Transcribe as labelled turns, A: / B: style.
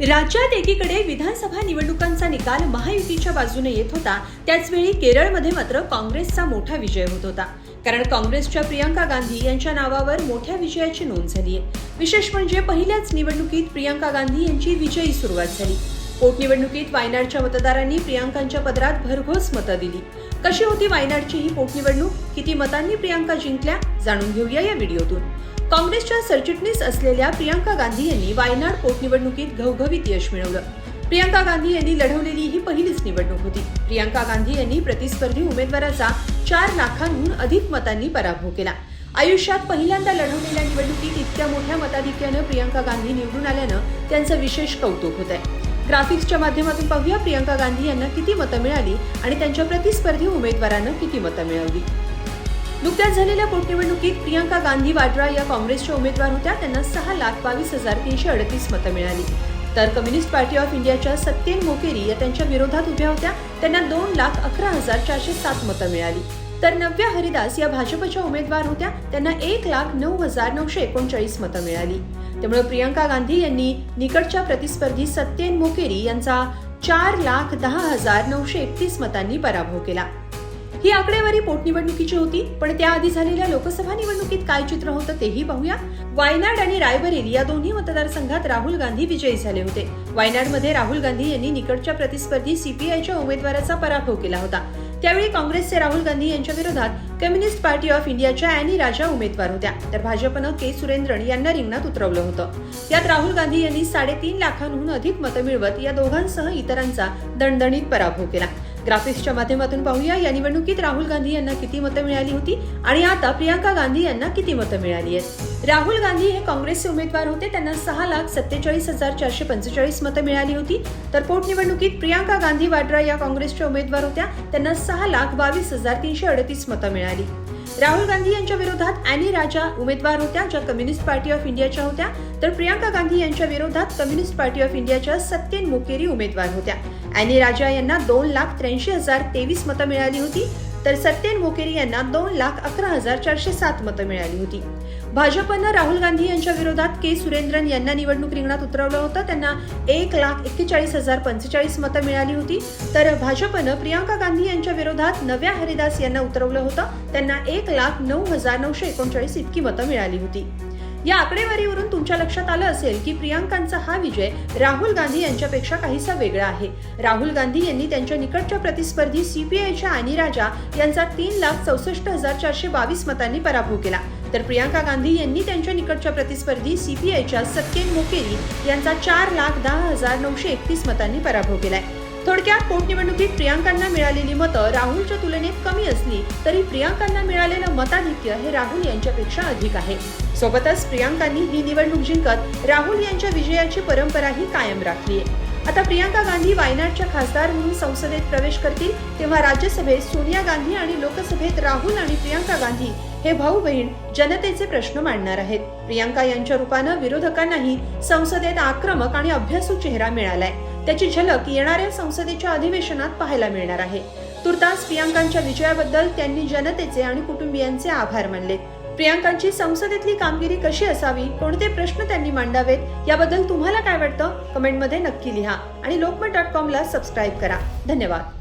A: राज्यात एकीकडे विधानसभा निवडणुकांचा निकाल महायुतीच्या बाजूने येत होता. त्याचवेळी केरळमध्ये मात्र काँग्रेसचा मोठा विजय होत होता. कारण काँग्रेसच्या प्रियंका गांधी यांच्या नावावर मोठ्या विजयाची नोंद झाली आहे. विशेष म्हणजे पहिल्याच निवडणुकीत प्रियंका गांधी यांची विजयी सुरुवात झाली. पोटनिवडणुकीत वायनाडच्या मतदारांनी प्रियांकांच्या पदरात भरघोस मतं दिली. कशी होती वायनाडची ही पोटनिवडणूक? किती मतांनी प्रियांका जिंकल्या? जाणून घेऊया या व्हिडिओतून. काँग्रेसच्या सरचिटणीस असलेल्या प्रियंका गांधी यांनी वायनाड पोटनिवडणुकीत घवघवीत यश मिळवलं. प्रियंका गांधी यांनी लढवलेली ही पहिलीच निवडणूक होती. प्रियंका गांधी यांनी प्रतिस्पर्धी उमेदवाराचा चार लाखांहून अधिक मतांनी पराभव केला. आयुष्यात पहिल्यांदा लढवलेल्या निवडणुकीत इतक्या मोठ्या मताधिक्यानं प्रियंका गांधी निवडून आल्यानं त्यांचं विशेष कौतुक होत आहे ग्राफिक्सच्या माध्यमातून पाहूया प्रियंका गांधी यांना किती मतं मिळाली आणि त्यांच्या प्रतिस्पर्धी उमेदवारानं किती मतं मिळवली. नुकत्याच झालेल्या पोटनिवडणुकीत प्रियंका गांधी वाड्रा या काँग्रेसच्या उमेदवार होत्या. त्यांना सहा लाख बावीस हजार तीनशे अडतीस मतं मिळाली. तर कम्युनिस्ट पार्टी ऑफ इंडियाच्या सत्येन मोकेरी या त्यांच्या विरोधात उभ्या होत्या. त्यांना दोन लाख अकरा हजार चारशे सात मतं मिळाली. तर नव्या हरिदास या भाजपच्या उमेदवार होत्या. त्यांना एक लाख नऊ हजार नऊशे एकोणचाळीस मतं मिळाली. त्यामुळे प्रियंका गांधी यांनी निकटच्या प्रतिस्पर्धी सत्येन मोकेरी यांचा चार लाख दहा हजार नऊशे एकतीस मतांनी पराभव केला. ही आकडेवारी पोटनिवडणुकीची होती पण त्याआधी झालेल्या लोकसभा निवडणुकीत काय चित्र होतं तेही पाहूया. वायनाड आणि रायबरेली या दोन्ही मतदारसंघात राहुल गांधी विजयी झाले होते. वायनाडमध्ये राहुल गांधी यांनी निकटच्या प्रतिस्पर्धी सीपीआयच्या उमेदवाराचा पराभव केला होता. त्यावेळी काँग्रेसचे राहुल गांधी यांच्या विरोधात कम्युनिस्ट पार्टी ऑफ इंडियाच्या अॅनी राजा उमेदवार होत्या. तर भाजपनं के. सुरेंद्रन यांना रिंगणात उतरवलं होतं. यात राहुल गांधी यांनी साडेतीन लाखांहून अधिक मतं मिळवत या दोघांसह इतरांचा दणदणीत पराभव केला. ग्राफिक्सच्या माध्यमातून पाहूया. या निवडणुकीत राहुल गांधी यांना किती मतं मिळाली होती? आणि आता प्रियांका गांधी यांना किती मतं मिळाली आहेत? राहुल गांधी हे काँग्रेसचे उमेदवार होते. त्यांना सहा लाख सत्तेचाळीस हजार चारशे पंचेचाळीस मतं मिळाली होती. तर पोटनिवडणुकीत प्रियांका गांधी वाड्रा या काँग्रेसच्या उमेदवार होत्या. त्यांना सहा लाख बावीस हजार तीनशे अडतीस मतं मिळाली. राहुल गांधी यांच्या विरोधात अॅनी राजा उमेदवार होत्या ज्या कम्युनिस्ट पार्टी ऑफ इंडियाच्या होत्या. तर प्रियांका गांधी यांच्या विरोधात कम्युनिस्ट पार्टी ऑफ इंडियाच्या सत्येन मुकेरी उमेदवार होत्या. अॅनी राजा यांना दोन लाख त्र्याऐंशी हजार तेवीस मतं मिळाली होती. तर सत्येन मोकेरी यांना दोन लाख अकरा हजार चारशे सात मतं मिळाली होती. भाजपनं राहुल गांधी यांच्या विरोधात के सुरेंद्रन यांना निवडणूक रिंगणात उतरवलं होतं. त्यांना एक लाख एक्केचाळीस हजार पंचेचाळीस मतं मिळाली होती. तर भाजपनं प्रियंका गांधी यांच्या विरोधात नव्या हरिदास यांना उतरवलं होतं. त्यांना एक लाख नऊ हजार नऊशे एकोणचाळीस इतकी मतं मिळाली होती. या आकडेवारीवरून तुमच्या लक्षात आलं असेल की प्रियांकांचा हा विजय राहुल गांधी यांच्यापेक्षा काहीसा वेगळा आहे. राहुल गांधी यांनी त्यांच्या निकटच्या प्रतिस्पर्धी सीपीआयच्या आणि राजा यांचा तीन लाख चौसष्ट हजार चारशे बावीस मतांनी पराभव केला. तर प्रियांका गांधी यांनी त्यांच्या निकटच्या प्रतिस्पर्धी सीपीआयच्या सत्येन मोकेरी यांचा चार लाख दहा हजार नऊशे एकतीस मतांनी पराभव केलाय. थोडक्यात पोटनिवडणुकीत प्रियांकांना मिळालेली मतं राहुलच्या तुलनेत कमी असली तरी प्रियांकांना मिळालेलं मताधिक्य हे राहुल यांच्यापेक्षा अधिक आहे. सोबतच प्रियांकांनी ही निवडणूक जिंकत राहुल यांच्या विजयाची परंपराही कायम राखली आहे. आता प्रियांका गांधी वायनाडच्या खासदार म्हणून संसदेत प्रवेश करतील तेव्हा राज्यसभेत सोनिया गांधी आणि लोकसभेत राहुल आणि प्रियांका गांधी हे भाऊ बहीण जनतेचे प्रश्न मांडणार आहेत. प्रियांका यांच्या रूपानं विरोधकांनाही संसदेत आक्रमक आणि अभ्यासू चेहरा मिळालाय. त्याची झलक येणाऱ्या संसदेच्या अधिवेशनात पाहायला मिळणार आहे. तुर्तास प्रियांकांच्या विजयाबद्दल त्यांनी जनतेचे आणि कुटुंबियांचे आभार मानले. प्रियांकांची संसदेतली कामगिरी कशी असावी कोणते प्रश्न त्यांनी मांडावेत याबद्दल तुम्हाला काय वाटतं? कमेंटमध्ये नक्की लिहा आणि लोकमत डॉट कॉमला सबस्क्राईब करा. धन्यवाद.